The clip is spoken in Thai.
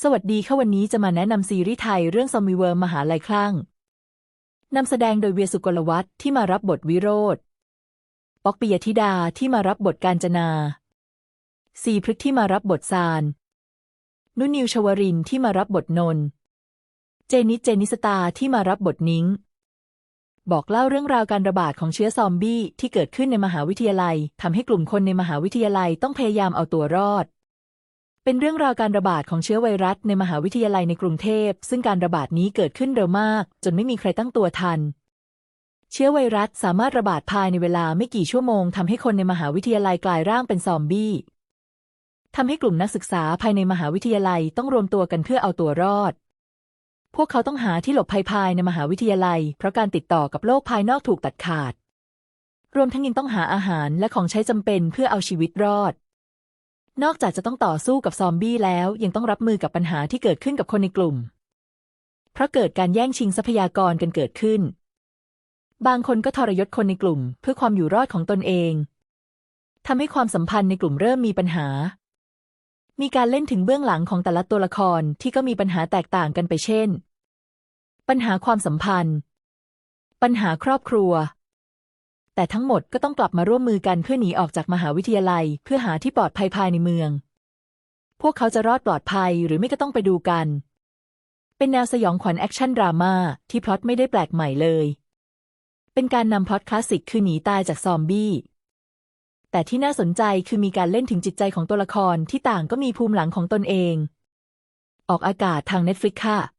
สวัสดีค่ะวันนี้จะมาแนะนำซีรีส์ไทยเรื่องซอมบี้เวิร์มมหาลัยคลั่งนำแสดงโดยเวียสุกลวัฒน์ที่มารับบทวิโรธป๊อกปิยธิดาที่มารับบทการจนาซีพฤกที่มารับบทซาน นุนิวชวรินที่มารับบทนน เจนิสเจนิสตาที่มารับบทนิ้ง บอกเล่าเรื่องราวการระบาดของเชื้อซอมบี้ที่เกิดขึ้นในมหาวิทยาลัยทำให้กลุ่มคนในมหาวิทยาลัยต้องพยายามเอาตัวรอด เป็นเรื่องราวการระบาดของเชื้อไวรัสในมหาวิทยาลัยในกรุงเทพ ซึ่งการระบาดนี้เกิดขึ้นเร็วมาก จนไม่มีใครตั้งตัวทัน เชื้อไวรัสสามารถระบาดภายในเวลาไม่กี่ชั่วโมงทำให้คนในมหาวิทยาลัยกลายร่างเป็นซอมบี้ทำให้กลุ่มนักศึกษาภายในมหาวิทยาลัยต้องรวมตัวกันเพื่อเอาตัวรอด พวกเขาต้องหาที่หลบภัยภายในมหาวิทยาลัย เพราะการติดต่อกับโลกภายนอกถูกตัดขาด รวมทั้งยังต้องหาอาหารและของใช้จำเป็นเพื่อเอาชีวิตรอด นอกจากจะต้องต่อสู้กับซอมบี้แล้วยังต้องรับมือกับปัญหาที่เกิดขึ้นกับคนในกลุ่ม เพราะเกิดการแย่งชิงทรัพยากรกันเกิดขึ้น บางคนก็ทรยศคนในกลุ่ม เพื่อความอยู่รอดของตนเองทำให้ความสัมพันธ์ในกลุ่มเริ่มมีปัญหา มีการเล่นถึงเบื้องหลังของแต่ละตัวละครที่ก็มีปัญหาแตกต่างกันไปเช่น ปัญหาความสัมพันธ์ ปัญหาครอบครัว แต่ทั้งหมดก็ต้องกลับมาร่วมมือกันเพื่อหนีออกจากมหาวิทยาลัย เพื่อหาที่ปลอดภัยภายในเมือง พวกเขาจะรอดปลอดภัยหรือไม่ก็ต้องไปดูกัน เป็นแนวสยองขวัญแอคชั่นดราม่าที่พล็อตไม่ได้แปลกใหม่เลย เป็นการนำพล็อตคลาสสิกคือหนีตายจากซอมบี้แต่ที่น่าสนใจคือมีการเล่นถึงจิตใจของตัวละครที่ต่างก็มีภูมิหลังของตนเอง ออกอากาศทาง Netflix ค่ะ